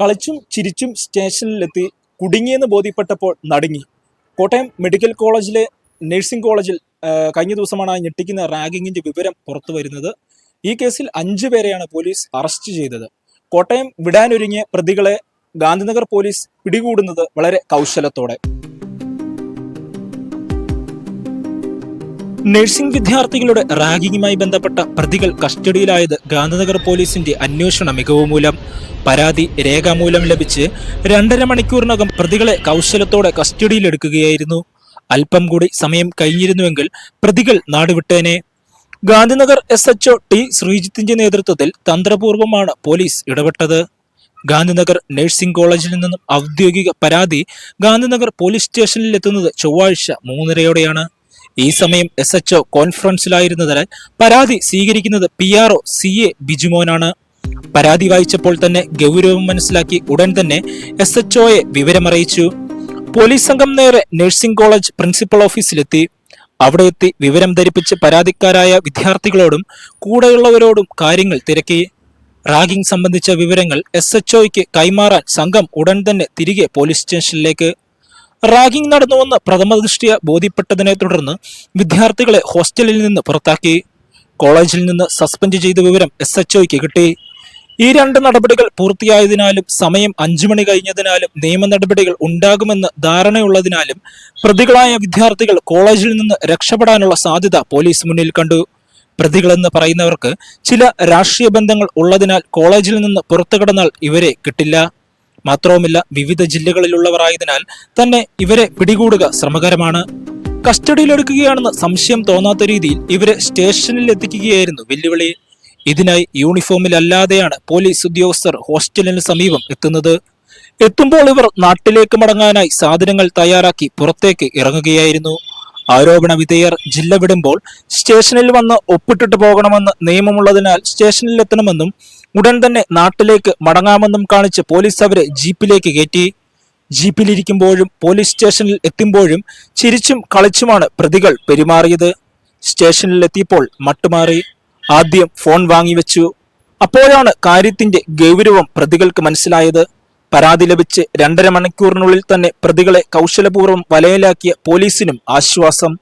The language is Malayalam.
കളിച്ചും ചിരിച്ചും സ്റ്റേഷനിലെത്തി കുടുങ്ങിയെന്ന് ബോധ്യപ്പെട്ടപ്പോൾ നടുങ്ങി. കോട്ടയം മെഡിക്കൽ കോളേജിലെ നഴ്സിംഗ് കോളേജിൽ കഴിഞ്ഞ ദിവസമാണ് ആ ഞെട്ടിക്കുന്ന റാഗിങ്ങിന്റെ വിവരം പുറത്തു വരുന്നത്. ഈ കേസിൽ അഞ്ചു പേരെയാണ് പോലീസ് അറസ്റ്റ് ചെയ്തത്. കോട്ടയം വിടാനൊരുങ്ങിയ പ്രതികളെ ഗാന്ധിനഗർ പോലീസ് പിടികൂടുന്നത് വളരെ കൗശലത്തോടെ. നഴ്സിംഗ് വിദ്യാർത്ഥികളുടെ റാഗിങ്ങുമായി ബന്ധപ്പെട്ട പ്രതികൾ കസ്റ്റഡിയിലായത് ഗാന്ധിനഗർ പോലീസിന്റെ അന്വേഷണ മികവ് മൂലം. പരാതി രേഖാമൂലം ലഭിച്ച് രണ്ടര മണിക്കൂറിനകം പ്രതികളെ കൗശലത്തോടെ കസ്റ്റഡിയിലെടുക്കുകയായിരുന്നു. അല്പം കൂടി സമയം കഴിഞ്ഞിരുന്നുവെങ്കിൽ പ്രതികൾ നാടുവിട്ടേനെ. ഗാന്ധിനഗർ എസ് എച്ച്ഒ ടി ശ്രീജിത്തിന്റെ നേതൃത്വത്തിൽ തന്ത്രപൂർവമാണ് പോലീസ് ഇടപെട്ടത്. ഗാന്ധിനഗർ നഴ്സിംഗ് കോളേജിൽ നിന്നും ഔദ്യോഗിക പരാതി ഗാന്ധിനഗർ പോലീസ് സ്റ്റേഷനിൽ എത്തുന്നത് ചൊവ്വാഴ്ച മൂന്നരയോടെയാണ്. ഈ സമയം എസ് എച്ച്ഒ കോൺഫറൻസിലായിരുന്നതിനാൽ പരാതി സ്വീകരിക്കുന്നത് P R O C A ബിജുമോനാണ്. പരാതി വായിച്ചപ്പോൾ തന്നെ ഗൗരവം മനസ്സിലാക്കി ഉടൻ തന്നെ എസ് എച്ച് ഒയെ വിവരമറിയിച്ചു. പോലീസ് സംഘം നേരെ നഴ്സിംഗ് കോളേജ് പ്രിൻസിപ്പൽ ഓഫീസിലെത്തി. അവിടെ എത്തി വിവരം ധരിപ്പിച്ച് പരാതിക്കാരായ വിദ്യാർത്ഥികളോടും കൂടെയുള്ളവരോടും കാര്യങ്ങൾ തിരക്കി. റാഗിംഗ് സംബന്ധിച്ച വിവരങ്ങൾ എസ് എച്ച്ഒയ്ക്ക് കൈമാറാൻ സംഘം ഉടൻ തന്നെ തിരികെ പോലീസ് സ്റ്റേഷനിലേക്ക്. റാഗിംഗ് നടന്നുവെന്ന് പ്രഥമദൃഷ്ടിയ ബോധ്യപ്പെട്ടതിനെ തുടർന്ന് വിദ്യാർത്ഥികളെ ഹോസ്റ്റലിൽ നിന്ന് പുറത്താക്കി. കോളേജിൽ നിന്ന് സസ്പെൻഡ് ചെയ്ത വിവരം എസ് എച്ച്ഒയ്ക്ക് കിട്ടി. ഈ രണ്ട് നടപടികൾ പൂർത്തിയായതിനാലും സമയം അഞ്ചു മണി കഴിഞ്ഞതിനാലും നിയമ നടപടികൾ ഉണ്ടാകുമെന്ന് ധാരണയുള്ളതിനാലും പ്രതികളായ വിദ്യാർത്ഥികൾ കോളേജിൽ നിന്ന് രക്ഷപ്പെടാനുള്ള സാധ്യത പോലീസ് മുന്നിൽ കണ്ടു. പ്രതികളെന്ന് പറയുന്നവർക്ക് ചില രാഷ്ട്രീയ ബന്ധങ്ങൾ ഉള്ളതിനാൽ കോളേജിൽ നിന്ന് പുറത്തു കടന്നാൽ ഇവരെ കിട്ടില്ല. മാത്രവുമല്ല വിവിധ ജില്ലകളിലുള്ളവരായതിനാൽ തന്നെ ഇവരെ പിടികൂടുക ശ്രമകരമാണ്. കസ്റ്റഡിയിലെടുക്കുകയാണെന്ന് സംശയം തോന്നാത്ത രീതിയിൽ ഇവരെ സ്റ്റേഷനിൽ എത്തിക്കുകയായിരുന്നു വെല്ലുവിളി. ഇതിനായി യൂണിഫോമിലല്ലാതെയാണ് പോലീസ് ഉദ്യോഗസ്ഥർ ഹോസ്റ്റലിന് സമീപം എത്തുന്നത്. എത്തുമ്പോൾ ഇവർ നാട്ടിലേക്ക് മടങ്ങാനായി സാധനങ്ങൾ തയ്യാറാക്കി പുറത്തേക്ക് ഇറങ്ങുകയായിരുന്നു. ആരോപണ വിധേയർ ജില്ല വിടുമ്പോൾ സ്റ്റേഷനിൽ വന്ന് ഒപ്പിട്ടിട്ട് പോകണമെന്ന് നിയമമുള്ളതിനാൽ സ്റ്റേഷനിൽ എത്തണമെന്നും ഉടൻ തന്നെ നാട്ടിലേക്ക് മടങ്ങാമെന്നും കാണിച്ച് പോലീസ് അവരെ ജീപ്പിലേക്ക് കയറ്റി. ജീപ്പിലിരിക്കുമ്പോഴും പോലീസ് സ്റ്റേഷനിൽ എത്തുമ്പോഴും ചിരിച്ചും കളിച്ചുമാണ് പ്രതികൾ പെരുമാറിയത്. സ്റ്റേഷനിലെത്തിയപ്പോൾ മട്ടുമാറി. ആദ്യം ഫോൺ വാങ്ങിവെച്ചു അപ്പോഴാണ് കാര്യത്തിന്റെ ഗൗരവം പ്രതികൾക്ക് മനസ്സിലായത്. പരാതി ലഭിച്ച് രണ്ടര മണിക്കൂറിനുള്ളിൽ തന്നെ പ്രതികളെ കൗശലപൂർവം വലയിലാക്കിയ പോലീസിനും ആശ്വാസം.